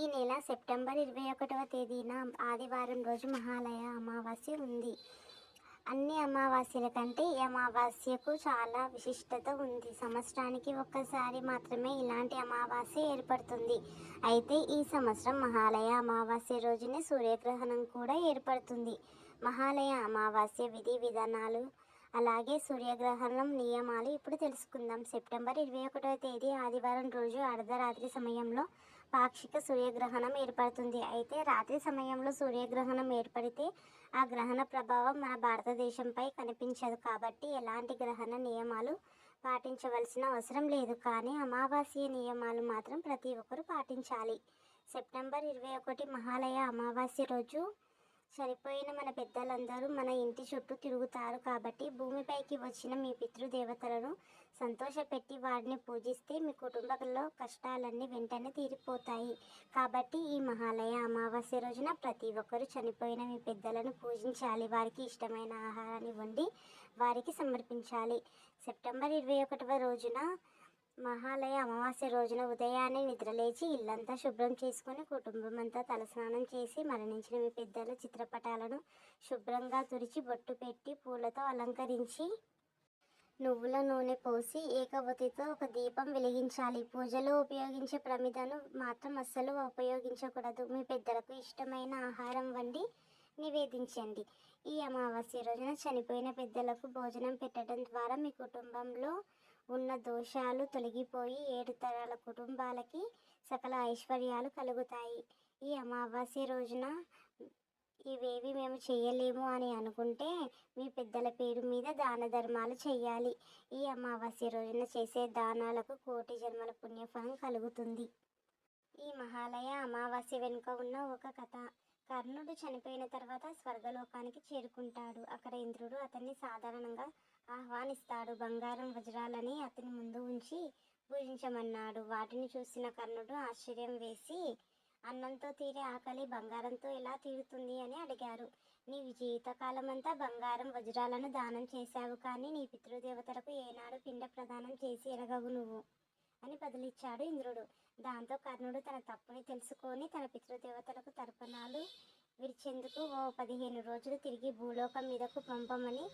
ఈ నెల సెప్టెంబర్ ఇరవై ఒకటవ తేదీన ఆదివారం రోజు మహాలయ అమావాస్య ఉంది. అన్ని అమావాస్యల కంటే ఈ అమావాస్యకు చాలా విశిష్టత ఉంది. సంవత్సరానికి ఒక్కసారి మాత్రమే ఇలాంటి అమావాస్య ఏర్పడుతుంది. అయితే ఈ సంవత్సరం మహాలయ అమావాస్య రోజునే సూర్యగ్రహణం కూడా ఏర్పడుతుంది. మహాలయ అమావాస్య విధి విధానాలు అలాగే సూర్యగ్రహణం నియమాలు ఇప్పుడు తెలుసుకుందాం. సెప్టెంబర్ ఇరవై ఒకటవ తేదీ ఆదివారం రోజు అర్ధరాత్రి సమయంలో పాక్షిక సూర్యగ్రహణం ఏర్పడుతుంది. అయితే రాత్రి సమయంలో సూర్యగ్రహణం ఏర్పడితే ఆ గ్రహణ ప్రభావం మన భారతదేశంపై కనిపించదు. కాబట్టి ఎలాంటి గ్రహణ నియమాలు పాటించవలసిన అవసరం లేదు. కానీ అమావాస్య నియమాలు మాత్రం ప్రతి ఒక్కరూ పాటించాలి. సెప్టెంబర్ ఇరవై ఒకటి మహాలయ అమావాస్య రోజు చనిపోయిన మన పెద్దలందరూ మన ఇంటి చుట్టూ తిరుగుతారు. కాబట్టి భూమిపైకి వచ్చిన మీ పితృదేవతలను సంతోషపెట్టి వారిని పూజిస్తే మీ కుటుంబంలో కష్టాలన్నీ వెంటనే తీరిపోతాయి. కాబట్టి ఈ మహాలయ అమావాస్య రోజున ప్రతి ఒక్కరూ చనిపోయిన మీ పెద్దలను పూజించాలి. వారికి ఇష్టమైన ఆహారాన్ని వండి వారికి సమర్పించాలి. సెప్టెంబర్ ఇరవై ఒకటవ రోజున మహాలయ అమావాస్య రోజున ఉదయాన్నే నిద్రలేచి ఇల్లంతా శుభ్రం చేసుకొని కుటుంబం అంతా తలస్నానం చేసి మరణించిన మీ పెద్దల చిత్రపటాలను శుభ్రంగా తుడిచి బొట్టు పెట్టి పూలతో అలంకరించి నువ్వుల నూనె పోసి ఏకవతితో ఒక దీపం వెలిగించాలి. పూజలో ఉపయోగించే ప్రమిదను మాత్రం అస్సలు ఉపయోగించకూడదు. మీ పెద్దలకు ఇష్టమైన ఆహారం వండి నివేదించండి. ఈ అమావాస్య రోజున చనిపోయిన పెద్దలకు భోజనం పెట్టడం ద్వారా మీ కుటుంబంలో ఉన్న దోషాలు తొలగిపోయి ఏడు తరాల కుటుంబాలకి సకల ఐశ్వర్యాలు కలుగుతాయి. ఈ అమావాస్య రోజున ఇవేవి మేము చేయలేము అని అనుకుంటే మీ పెద్దల పేరు మీద దాన ధర్మాలు చేయాలి. ఈ అమావాస్య రోజున చేసే దానాలకు కోటి జన్మల పుణ్యఫలం కలుగుతుంది. ఈ మహాలయ అమావాస్య వెనుక ఉన్న ఒక కథ. కర్ణుడు చనిపోయిన తర్వాత స్వర్గలోకానికి చేరుకుంటాడు. అక్కడ ఇంద్రుడు అతన్ని సాధారణంగా ఆహ్వానిస్తాడు. బంగారం వజ్రాలని అతని ముందు ఉంచి పూజించమన్నాడు. వాటిని చూసిన కర్ణుడు ఆశ్చర్యం వేసి అన్నంతో తీరే ఆకలి బంగారంతో ఎలా తీరుతుంది అని అడిగారు. నీ జీవితకాలమంతా బంగారం వజ్రాలను దానం చేశావు కానీ నీ పితృదేవతలకు ఏనాడు పిండ ప్రదానం చేసి ఎరగవు నువ్వు అని బదిలిచ్చాడు ఇంద్రుడు. దాంతో కర్ణుడు తన తప్పుని తెలుసుకొని తన పితృదేవతలకు తర్పణాలు విరిచేందుకు ఓ పదిహేను రోజులు తిరిగి భూలోకం మీదకు పంపమని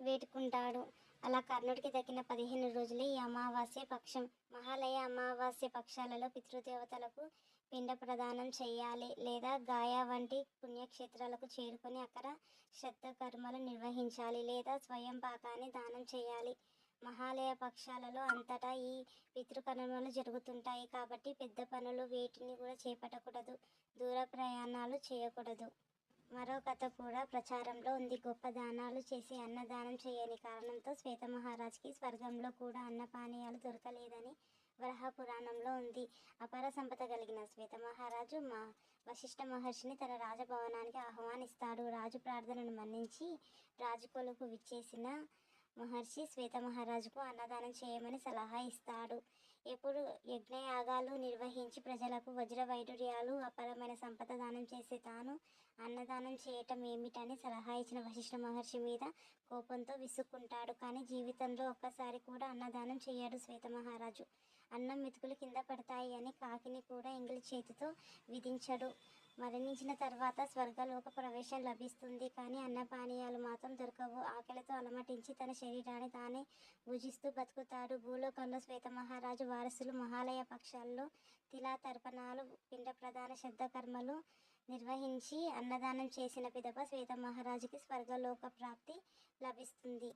వేడుకుంటాడు. అలా కర్ణుడికి తగిన పదిహేను రోజులే ఈ అమావాస్య పక్షం. మహాలయ అమావాస్య పక్షాలలో పితృదేవతలకు పిండ ప్రదానం చేయాలి లేదా గాయా వంటి పుణ్యక్షేత్రాలకు చేరుకొని అక్కడ శ్రద్ధ కర్మలు నిర్వహించాలి లేదా స్వయం పాకాన్ని దానం చేయాలి. మహాలయ పక్షాలలో అంతటా ఈ పితృకర్మలు జరుగుతుంటాయి కాబట్టి పెద్ద పనులు వేటిని కూడా చేపట్టకూడదు దూర ప్రయాణాలు చేయకూడదు. మరో కథ కూడా ప్రచారంలో ఉంది. గొప్ప దానాలు చేసి అన్నదానం చేయని కారణంతో శ్వేత మహారాజ్కి స్వర్గంలో కూడా అన్నపానీయాలు దొరకలేదని వరహ పురాణంలో ఉంది. అపార సంపద కలిగిన శ్వేత మహారాజు మా వశిష్ఠ మహర్షిని తన రాజభవనానికి ఆహ్వానిస్తాడు. రాజు ప్రార్థనను మన్నించి రాజుకొలుపు విచ్చేసిన మహర్షి శ్వేత మహారాజుకు అన్నదానం చేయమని సలహా ఇస్తాడు. ఎప్పుడు యజ్ఞయాగాలు నిర్వహించి ప్రజలకు వజ్ర వైడూర్యాలు అపరమైన సంపద దానం చేసే తాను అన్నదానం చేయటం ఏమిటని సలహా ఇచ్చిన వశిష్ఠ మహర్షి మీద కోపంతో విసుక్కుంటాడు. కానీ జీవితంలో ఒక్కసారి కూడా అన్నదానం చేయడు శ్వేత మహారాజు. అన్నం మెతుకులు కింద పడతాయి అని కాకిని కూడా ఎంగిలి చేతితో విధించడు. మరణించిన తర్వాత స్వర్గలోక ప్రవేశం లభిస్తుంది కానీ అన్నపానీయాలు మాత్రం దొరకవు. ఆకలితో అలమటించి తన శరీరాన్ని తానే భుజిస్తూ బతుకుతాడు. భూలోకంలో శ్వేత మహారాజు వారసులు మహాలయ పక్షాల్లో తిలా తర్పణాలు పిండ ప్రధాన శబ్దకర్మలు నిర్వహించి అన్నదానం చేసిన పిదప శ్వేత మహారాజుకి స్వర్గలోక ప్రాప్తి లభిస్తుంది.